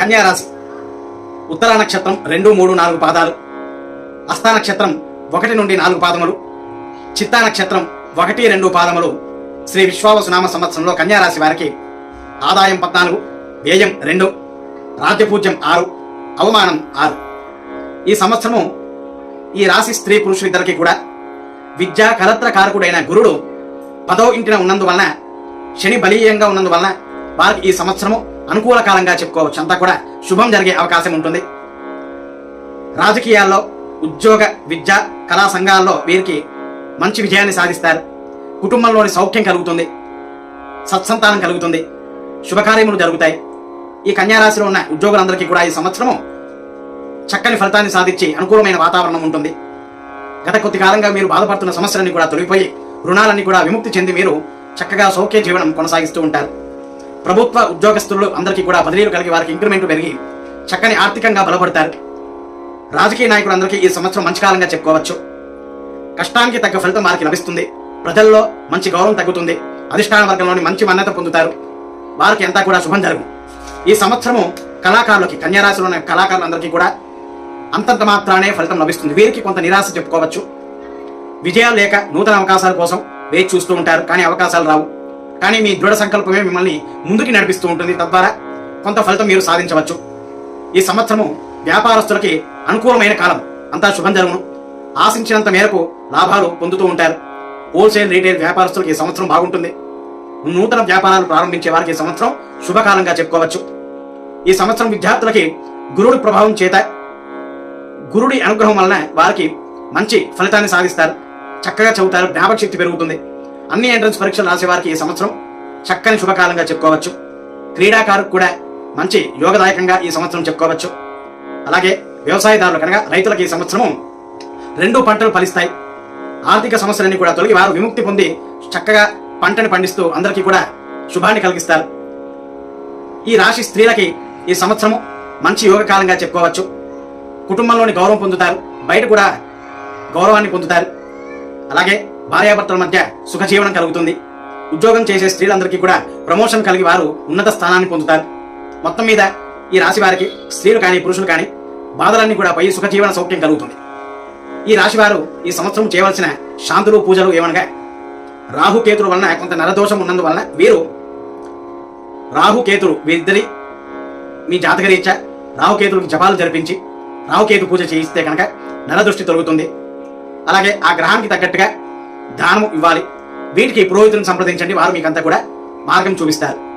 కన్యారాశి ఉత్తర నక్షత్రం రెండు మూడు నాలుగు పాదాలు. అస్థానక్షత్రం నక్షత్రం ఒకటి నుండి నాలుగు పాదములు. చిత్తా నక్షత్రం ఒకటి రెండు పాదములు. శ్రీ విశ్వావసునామ సంవత్సరంలో కన్యారాశి వారికి ఆదాయం పద్నాలుగు వ్యయం రెండు రాజ్యపూజ్యం ఆరు అవమానం ఆరు. ఈ సంవత్సరము ఈ రాశి స్త్రీ పురుషులిద్దరికి కూడా విద్యా కలత్ర కారకుడైన గురుడు పదో ఇంటిన ఉన్నందువలన శని బలీయంగా ఉన్నందువలన వారికి ఈ సంవత్సరము అనుకూల కాలంగా చెప్పుకోవచ్చు. అంతా కూడా శుభం జరిగే అవకాశం ఉంటుంది. రాజకీయాల్లో ఉద్యోగ విద్య కళా సంఘాల్లో వీరికి మంచి విజయాన్ని సాధిస్తారు. కుటుంబంలోని సౌఖ్యం కలుగుతుంది. సత్సంతానం కలుగుతుంది. శుభకార్యములు జరుగుతాయి. ఈ కన్యారాశిలో ఉన్న ఉద్యోగులందరికీ కూడా ఈ సంవత్సరము చక్కని ఫలితాన్ని సాధించి అనుకూలమైన వాతావరణం ఉంటుంది. గత కొద్ది కాలంగా మీరు బాధపడుతున్న సమస్యలన్నీ కూడా తొలగిపోయి రుణాలన్నీ కూడా విముక్తి చెంది మీరు చక్కగా సౌఖ్య జీవనం కొనసాగిస్తూ ఉంటారు. ప్రభుత్వ ఉద్యోగస్తులు అందరికీ కూడా బదిలీలు కలిగి వారికి ఇంక్రిమెంట్ పెరిగి చక్కని ఆర్థికంగా బలపడతారు. రాజకీయ నాయకులందరికీ ఈ సంవత్సరం మంచి కాలంగా చెప్పుకోవచ్చు. కష్టానికి తగ్గ ఫలితం వారికి లభిస్తుంది. ప్రజల్లో మంచి గౌరవం తగ్గుతుంది. అధిష్టాన వర్గంలోని మంచి మన్నత పొందుతారు. వారికి అంతా కూడా శుభం జరుగు. ఈ సంవత్సరము కళాకారులకి కన్యారాశిలో ఉన్న కళాకారులందరికీ కూడా అంతంత మాత్రానే ఫలితం లభిస్తుంది. వీరికి కొంత నిరాశ చెప్పుకోవచ్చు. విజయాలు లేక నూతన అవకాశాల కోసం వేచి చూస్తూ ఉంటారు. కానీ అవకాశాలు రావు. కానీ మీ దృఢ సంకల్పమే మిమ్మల్ని ముందుకు నడిపిస్తూ ఉంటుంది తద్వారా కొంత ఫలితం మీరు సాధించవచ్చు. ఈ సంవత్సరము వ్యాపారస్తులకి అనుకూలమైన కాలం. అంతా శుభం జరుగును. ఆశించినంత మేరకు లాభాలు పొందుతూ ఉంటారు. హోల్సేల్ రీటైల్ వ్యాపారస్తులకి ఈ సంవత్సరం బాగుంటుంది. నూతన వ్యాపారాలు ప్రారంభించే వారికి ఈ సంవత్సరం శుభకాలంగా చెప్పుకోవచ్చు. ఈ సంవత్సరం విద్యార్థులకి గురుడి ప్రభావం చేత గురుడి అనుగ్రహం వలన వారికి మంచి ఫలితాన్ని సాధిస్తారు. చక్కగా చదువుతారు. జ్ఞాపక శక్తి పెరుగుతుంది. అన్ని ఎంట్రన్స్ పరీక్షలు రాసేవారికి ఈ సంవత్సరం చక్కని శుభకాలంగా చెప్పుకోవచ్చు. క్రీడాకారుకు కూడా మంచి యోగదాయకంగా ఈ సంవత్సరం చెప్పుకోవచ్చు. అలాగే వ్యవసాయదారులు కనుక రైతులకు ఈ సంవత్సరం రెండు పంటలు ఫలిస్తాయి. ఆర్థిక సమస్యలన్నీ కూడా తొలగి వారు విముక్తి పొంది చక్కగా పంటని పండిస్తూ అందరికీ కూడా శుభాన్ని కలిగిస్తారు. ఈ రాశి స్త్రీలకి ఈ సంవత్సరము మంచి యోగకాలంగా చెప్పుకోవచ్చు. కుటుంబంలోని గౌరవం పొందుతారు. బయట కూడా గౌరవాన్ని పొందుతారు. అలాగే భార్యాభర్తల మధ్య సుఖజీవనం కలుగుతుంది. ఉద్యోగం చేసే స్త్రీలందరికీ కూడా ప్రమోషన్ కలిగి వారు ఉన్నత స్థానాన్ని పొందుతారు. మొత్తం మీద ఈ రాశి వారికి స్త్రీలు కానీ పురుషులు కానీ బాధలన్నీ కూడా పోయి సుఖజీవన సౌఖ్యం కలుగుతుంది. ఈ రాశి వారు ఈ సంవత్సరం చేయవలసిన శాంతులు పూజలు ఏమనగా రాహుకేతుల వలన కొంత నరదోషం ఉన్నందువలన వీరు రాహుకేతులు వీరిద్దరి మీ జాతకరీత్యా రాహుకేతులకు జపాలు జరిపించి రాహుకేతు పూజ చేయిస్తే కనుక నరదృష్టి తొలుగుతుంది. అలాగే ఆ గ్రహానికి తగ్గట్టుగా దానము ఇవ్వాలి. వీటికి పురోహితులను సంప్రదించండి. వారు మీకంతా కూడా మార్గం చూపిస్తారు.